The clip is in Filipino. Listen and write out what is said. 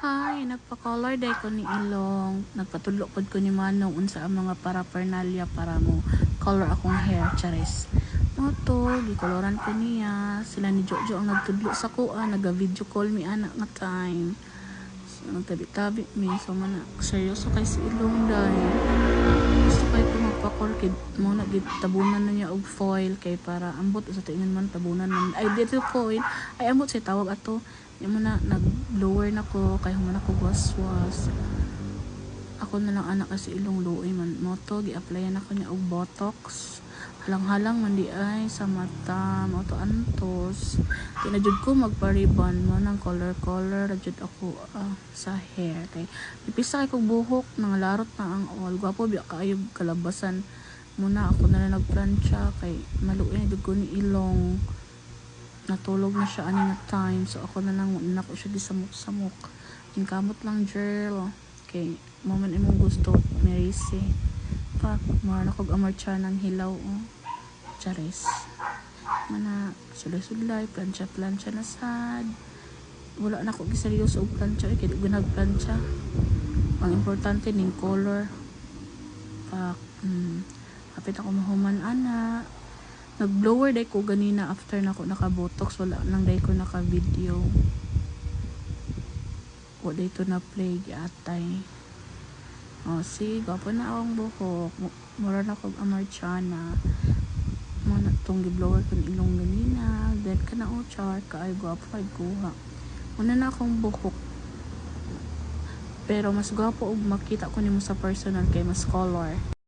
Hi, nagpa-color day ko ni Ilong. Nagpatulog pod ko ni Manong unsa ang mga paraphernalia para mo color akong hair, charis. Mo to, gikoloran ko niya. Sila ni Jojo ang nagtudlo sa kuha, naga-video call mi anak nga time. So, nagtabi-tabi mi. So, man, seryoso kay si Ilong day. Gusto kay kid mo na gid tabunan na niya og foil kay para ambot sa tingin man tabunan man. Ay dito foil. Ay ambot sa tawag ato. Mo na nag-lower na ko kay human ako waswas. Ako na lang anak kasi ilong luoy man mo to gi-applyan ako niya og botox. Halang-halang man di ay sa mata, mo to antos. Tinajud ko magpa-ribbon mo ng color-color rajud ako ah, sa hair kay ipisa kay kog buhok nang larot na ang all. Gwapo biya kaayo kalabasan muna. Ako na lang nagplancha kay maluoy na ko ni ilong. Natulog na siya ani time so ako na lang na ko siya gisamok-samok yung kamot lang girl. Kay moment imong gusto Marisi pa mara na kog amarcha ng hilaw oh. charis. Mana sulay-sulay plancha-plancha na sad. Wala na ko giseryoso og plancha eh, kaya ginag plancha ang importante ning color. Pa mm, kapit ako mahuman ana Nag-blower day ko ganina after na ko naka-botox. Wala nang day ko naka-video. Wala day to na play atay. O, si, gwapo na akong buhok. Mu- Mura na kong amarchana. Mga natong gi-blower ko ng ilong ganina. Then ka na o char ka ay gwapo ay kuha. Una na akong buhok. Pero mas gwapo og makita ko nimo sa personal kay mas color.